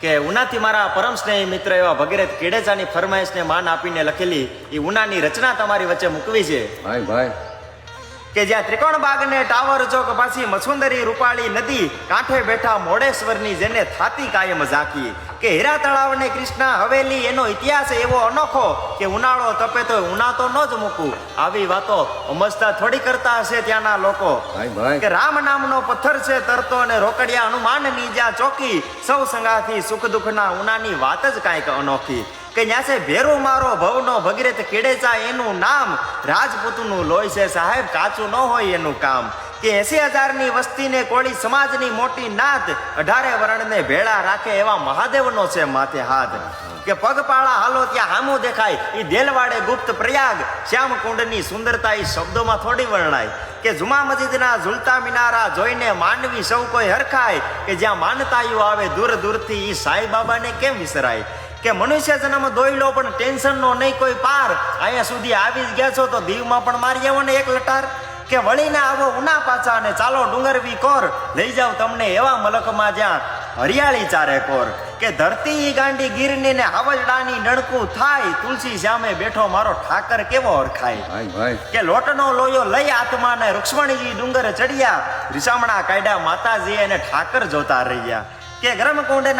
કે ઉનાથી મારા પરમ સ્નેહી મિત્ર એવા ભગીરથ કેડેચાની ફરમાઈશને માન આપીને લખેલી એ ઉનાની રચના તમારી વચ્ચે મૂકવી છે. ભાઈ ભાઈ. કે જ્યાં ત્રિકોણ બાગ ને ટાવર ચોક પાછી મસુંદરી રૂપાળી નદી કાંઠે બેઠા મોડેશ્વરની જેને થાતી કાયમ ઝાંકી કે હીરા તળાવ ને કૃષ્ણા હવેલી એનો ઇતિહાસ એવો અનોખો કે ઉનાળો તપે તો ઉના તો ન જ મૂકું. આવી વાતો અમસ્તા થોડી કરતા હશે ત્યાંના લોકો. કે રામ નામનો પથ્થર છે તરતો અને રોકડિયા હનુમાનની જ્યાં ચોકી સૌ સંગાથી સુખ દુઃખના ઉનાની વાત જ કાંઈક અનોખી. કે છે ભેરો મારો ભવનો ભગીરથ કેડેચા એનું નામ? રાજપૂતનું લોહી છે સાહેબ, કાચું ન હોય એનું કામ. કે એસી હજારની વસ્તીને કોળી સમાજની મોટી નાદ, અઢારે વર્ણને ભેળા રાખે એવા મહાદેવનો છે માથે હાથ. કે પગપાળા હાલો ત્યાં હામું દેખાય એ દેલવાડે ગુપ્ત પ્રયાગ શ્યામ કુંડની સુંદરતા એ શબ્દોમાં થોડી વર્ણાય. કે જુમા મસ્જિદના ઝુલતા મિનારા જોઈને માનવી સૌ કોઈ હરખાય, કે જ્યાં માનતાઈઓ આવે દૂર દૂરથી એ સાંઈ બાબાને કેમ વિસરાય? કે મનુષ્ય જન્મ દોયલો પણ ટેન્શનનો નહીં કોઈ પાર. અહીંયા સુધી આવી જ ગયા છો તો દીવમાં પણ મારી આવો ને એક લટાર. કે વળીને આવો ઉના પાછા અને ચાલો ડુંગરવી કોર. લઈ જાવ તમને એવા મલકમાં જ્યાં હરિયાળી ચારે કોર. કે ધરતી ગાંડી ગીરની ને હાવજડાની નડકું થાય. તુલસી સામે બેઠો મારો ઠાકર કેવો ઓળખાય કે લોટનો લોયો લઈ આત્મા ને રૂક્ષ્મણીજી ડુંગર ચડ્યા. રીસામણા કાયડા માતાજી અને ઠાકર જોતા રહ્યા. કે ગરમ કુંડના